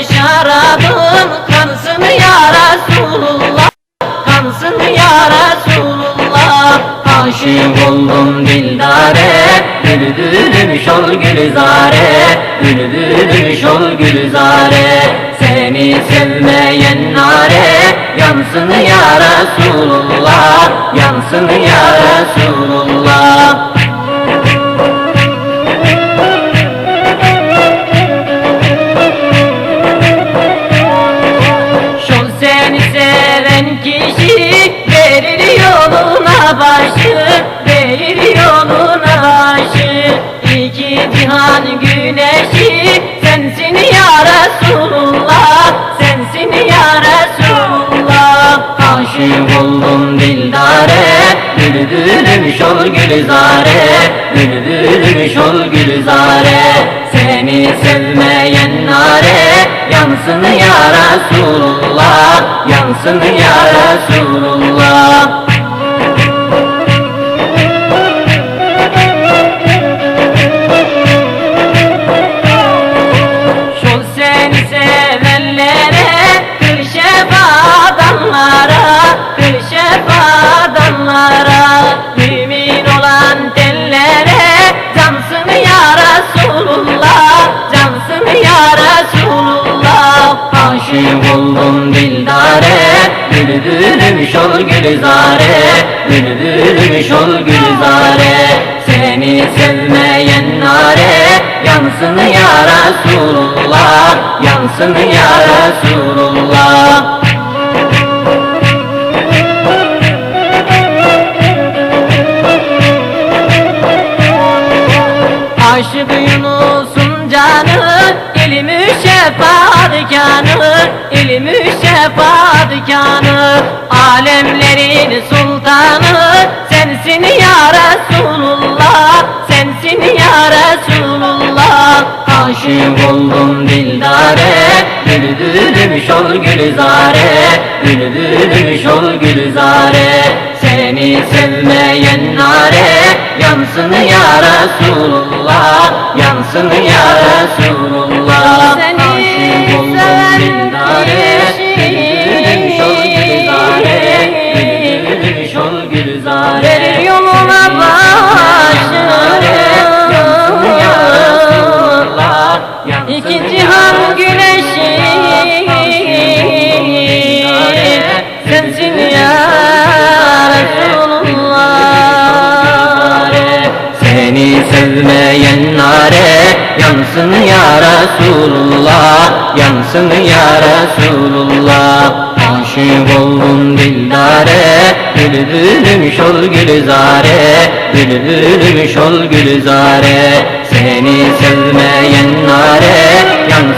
başkın şarabın kansın ya Resulullah. Kansın ya Resulullah. Aşık oldum dildare Bülbülüm şol gülzare. Bülbülüm şol gülzare. Seni sevmeyen nare Yansın ya Resulullah. Yansın ya Resulullah Aşık oldum dildare Bülbülüm şol gülzare Bülbülüm şol gülzare. Seni sevmeyen nare Yansın ya Resulullah Yansın ya Resulullah Bülbülüm şol gülzare Bülbülüm şol gülzare. Seni sevmeyen nare Yansın ya Resulullah Yansın ya Resulullah. Aşık Yunus'un canı ilmi şefaatkanı ilmi şefaatkanı alemlerin sultanı. Sensin ya Resulullah sensin ya Resulullah. Aşık oldum dildare bülbülüm şol gülzare bülbülüm şol gülzare seni sevmeyen nare yansın ya Resulullah yansın ya Resulullah yansın ya Resulullah Yansın ya Resulullah. Aşık oldum dildare Bülbülüm şol gülzare Bülbülüm şol gülzare. Seni sevmeyen nare Yansın